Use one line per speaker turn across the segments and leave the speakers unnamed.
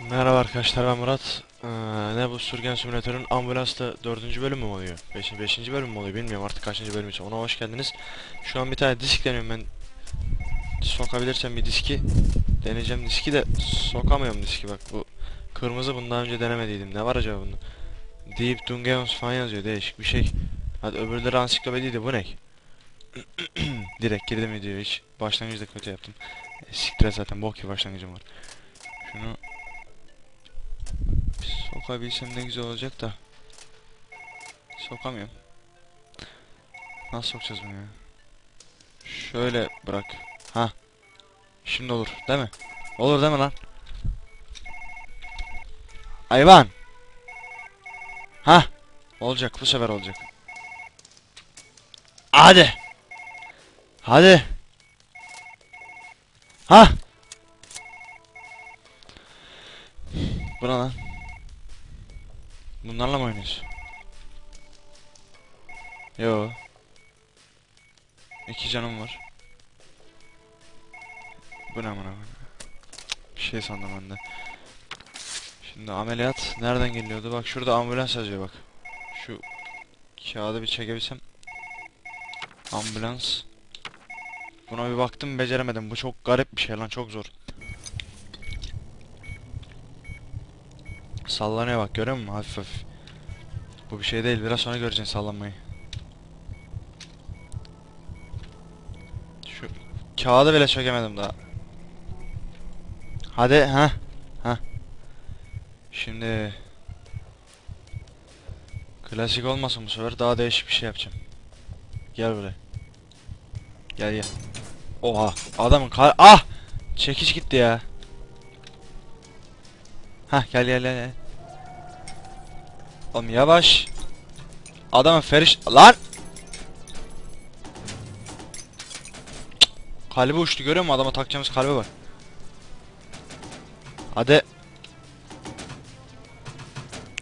Merhaba arkadaşlar ben Murat. Ee, ne bu Sürgen Simülatör'ün ambulansta 4. bölüm mü oluyor? 5. 5. bölüm mü oluyor bilmiyorum artık kaçıncı bölüm ise ona hoş geldiniz. Şu an bir tane disk deniyorum ben. Sokabilirsem bir diski deneyeceğim diski de sokamıyorum diski bak bu kırmızı bundan önce denemediydim. Ne var acaba bunda? Deep Dungeons falan yazıyor değişik bir şey. Hadi öbürleri ansiklopediydi bu ne? Direkt girdim videoya hiç başlangıçta kötü yaptım. E, siktir zaten bok gibi başlangıcım var. Şunu Sokabilsem ne güzel olacak da. Sokamıyorum. Nasıl sokacağız bunu ya? Şöyle bırak. Ha. Şimdi olur, değil mi? Olur değil mi lan? Hayvan. Ha. Olacak, bu sefer olacak. Hadi. Hadi. Ha. Bu ne lan? Bunlarla mı oynuyorsun? Yo. İki canım var. Bu ne amına? Bir şey sandım ben de. Şimdi ameliyat nereden geliyordu? Bak şurada ambulans yazıyor bak. Şu kağıdı bir çekebilsem. Ambulans. Buna bir baktım beceremedim. Bu çok garip bir şey lan çok zor. Sallanıyor bak görüyor musun? Hafif hafif. Bu bir şey değil. Biraz sonra göreceksin sallanmayı. Şu kağıdı bile çökemedim daha. Hadi ha ha. Şimdi klasik olmasın bu sefer daha değişik bir şey yapacağım. Gel buraya. Gel gel. Oha adamın kal ah çekiç gitti ya. Hah gel gel gel. Oğlum yavaş. Adamın feriş... Lan! Cık, Kalbi uçtu görüyor musun? Adama takacağımız kalbi var. Hadi.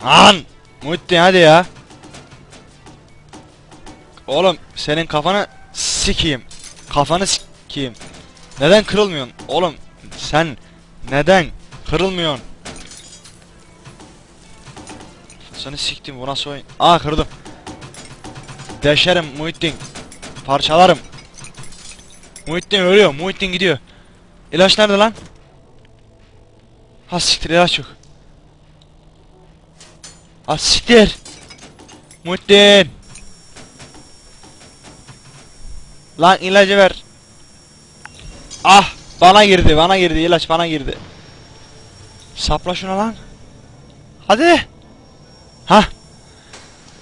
Lan! Muhittin hadi ya. Oğlum senin kafanı sikeyim. Kafanı sikeyim. Neden kırılmıyorsun? Oğlum sen neden kırılmıyorsun? Seni siktim bu nasıl oyun? Aa kırdım. Deşerim Muhittin. Parçalarım. Muhittin ölüyor. Muhittin gidiyor. İlaç nerede lan? Ha siktir ilaç yok. Ha siktir. Muhittin. Lan ilacı ver. Ah bana girdi bana girdi ilaç bana girdi. Sapla şuna lan. Hadi. Ha.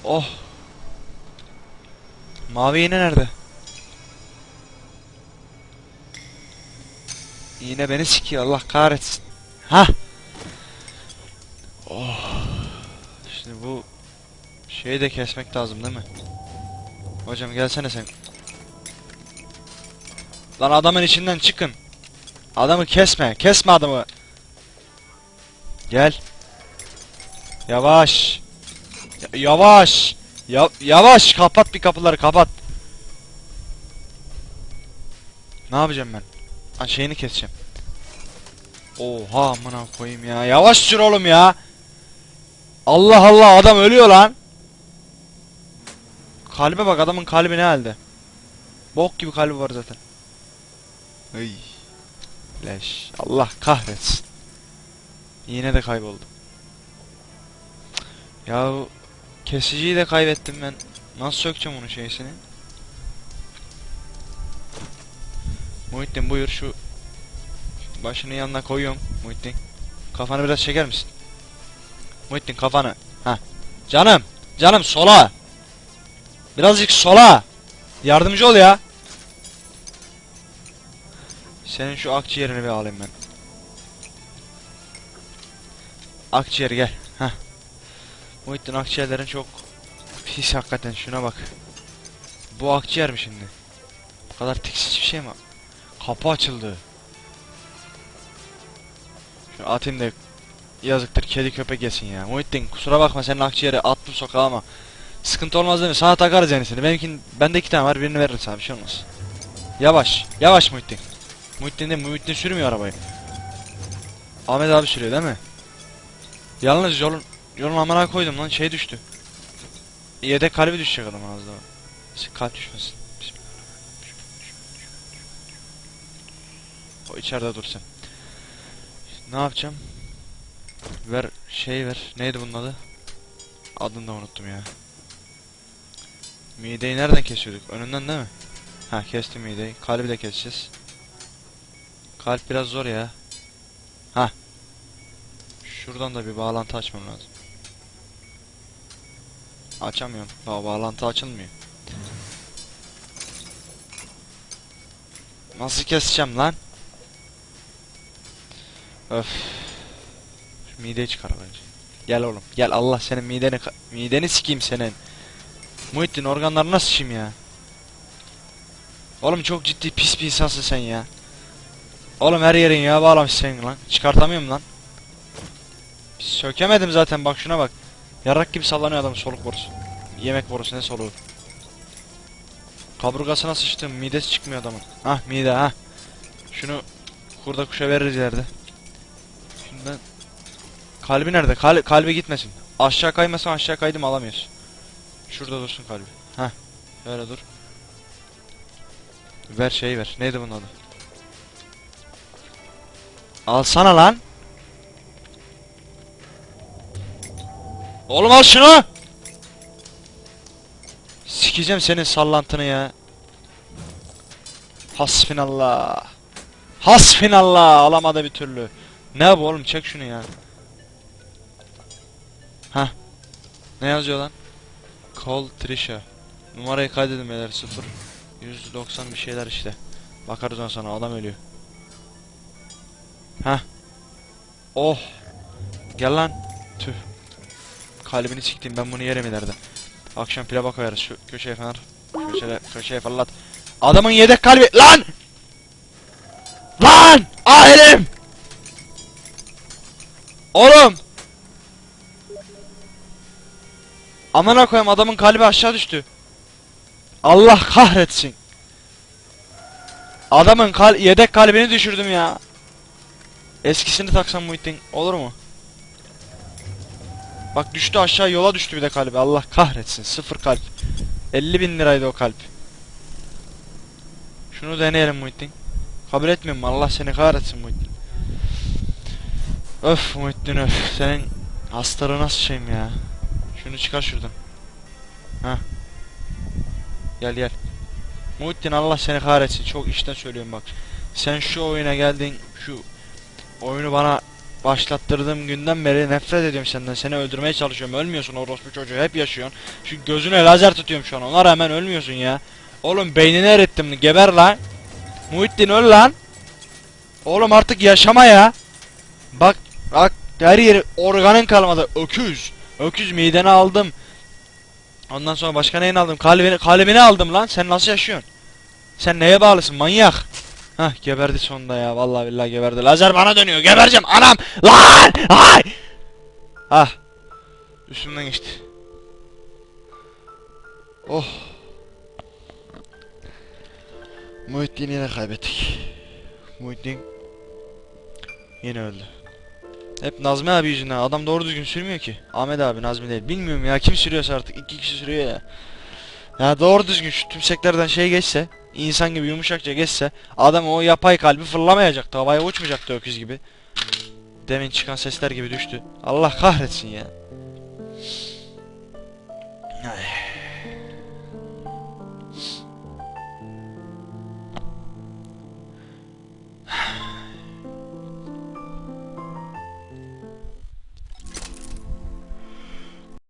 Oh. Mavi iğne nerede? İğne beni sikiyor Allah kahretsin. Ha. Oh. Şimdi bu şeyi de kesmek lazım değil mi? Hocam gelsene sen. Lan adamın içinden çıkın. Adamı kesme. Kesme adamı. Gel. Yavaş. Ya- yavaş. Ya yavaş kapat bir kapıları kapat. Ne yapacağım ben? Ha şeyini keseceğim. Oha amına koyayım ya. Yavaş sür oğlum ya. Allah Allah adam ölüyor lan. Kalbe bak adamın kalbi ne halde. Bok gibi kalbi var zaten. Ay. Leş. Allah kahretsin. Yine de kayboldu. Ya kesiciyi de kaybettim ben. Nasıl sökeceğim onun şeysini? Muhittin buyur şu başını yanına koyuyorum Muhittin. Kafanı biraz çeker misin? Muhittin kafanı. Ha. Canım, canım sola. Birazcık sola. Yardımcı ol ya. Senin şu akciğerini bir alayım ben. Akciğer gel. Muhittin akciğerlerin çok pis hakikaten şuna bak. Bu akciğer mi şimdi? Bu kadar tiksiz bir şey mi? Kapı açıldı. Şu atayım da yazıktır kedi köpek yesin ya. Muhittin kusura bakma senin akciğeri attım sokağa ama sıkıntı olmaz değil mi? Sana takarız yenisini. Benimkin bende iki tane var birini veririm sana bir şey olmaz. Yavaş yavaş Muhittin. Muhittin de Muhittin sürmüyor arabayı. Ahmet abi sürüyor değil mi? Yalnız yolun yolun amına koydum lan şey düştü. Yedek kalbi düşecek adamın az daha. Kalp düşmesin. O içeride dur sen. Ne yapacağım? Ver şey ver. Neydi bunun adı? Adını da unuttum ya. Mideyi nereden kesiyorduk? Önünden değil mi? Ha kestim mideyi. Kalbi de keseceğiz. Kalp biraz zor ya. Şuradan da bir bağlantı açmam lazım. Açamıyorum. Daha bağlantı açılmıyor. Nasıl keseceğim lan? Öf. Şu mideyi çıkar bence. Gel oğlum. Gel Allah senin mideni mideni sikeyim senin. Muhittin organlarını nasıl sıçayım ya? Oğlum çok ciddi pis bir insansın sen ya. Oğlum her yerin ya bağlamış senin lan. Çıkartamıyorum lan. Sökemedim zaten bak şuna bak. Yarrak gibi sallanıyor adam soluk borusu. Yemek borusu ne soluğu. Kaburgasına sıçtım midesi çıkmıyor adamın. Hah mide ha. Şunu kurda kuşa veririz ileride. Ben... Kalbi nerede? Kal kalbi gitmesin. Aşağı kaymasın aşağı kaydım alamıyoruz. Şurada dursun kalbi. Hah. Öyle dur. Ver şeyi ver. Neydi bunun adı? Alsana lan. Oğlum al şunu. Sikeceğim senin sallantını ya. Hasbinallah. Hasbinallah alamadı bir türlü. Ne bu oğlum çek şunu ya. Hah. Ne yazıyor lan? Call Trisha. Numarayı kaydedin beyler 0 190 bir şeyler işte. Bakarız ondan sonra adam ölüyor. Hah. Oh. Gel lan. Tüh. Kalbini siktim ben bunu yerim ileride. Akşam pilava koyarız şu köşeye fener. Köşeye, köşeye fırlat. Adamın yedek kalbi. Lan! Lan! Ah elim! Oğlum! Amına koyayım adamın kalbi aşağı düştü. Allah kahretsin. Adamın kal yedek kalbini düşürdüm ya. Eskisini taksam Muhittin olur mu? Bak düştü aşağı yola düştü bir de kalbi. Allah kahretsin. Sıfır kalp. 50 bin liraydı o kalp. Şunu deneyelim Muhittin. Kabul etmiyorum? Allah seni kahretsin Muhittin. Öf Muhittin öf. Senin hastalığına sıçayım ya. Şunu çıkar şuradan. Ha. Gel gel. Muhittin Allah seni kahretsin. Çok işten söylüyorum bak. Sen şu oyuna geldin. Şu oyunu bana başlattırdığım günden beri nefret ediyorum senden. Seni öldürmeye çalışıyorum. Ölmüyorsun orospu çocuğu. Hep yaşıyorsun. Şu gözüne lazer tutuyorum şu an. Ona rağmen ölmüyorsun ya. Oğlum beynini erittim. Geber lan. Muhittin öl lan. Oğlum artık yaşama ya. Bak bak her yeri organın kalmadı. Öküz. Öküz mideni aldım. Ondan sonra başka neyini aldım? Kalbini, kalbini aldım lan. Sen nasıl yaşıyorsun? Sen neye bağlısın manyak? Hah geberdi sonunda ya. Vallahi billahi geberdi. Lazer bana dönüyor. Gebereceğim anam. Lan! Ay! Ah. Üstümden geçti. Oh. Muhittin'i yine kaybettik. Muhittin yine öldü. Hep Nazmi abi yüzünden. Adam doğru düzgün sürmüyor ki. Ahmet abi Nazmi değil. Bilmiyorum ya kim sürüyorsa artık. iki kişi sürüyor ya. Ya doğru düzgün şu tümseklerden şey geçse. insan gibi yumuşakça geçse. Adam o yapay kalbi fırlamayacaktı. Havaya uçmayacaktı öküz gibi. Demin çıkan sesler gibi düştü. Allah kahretsin ya.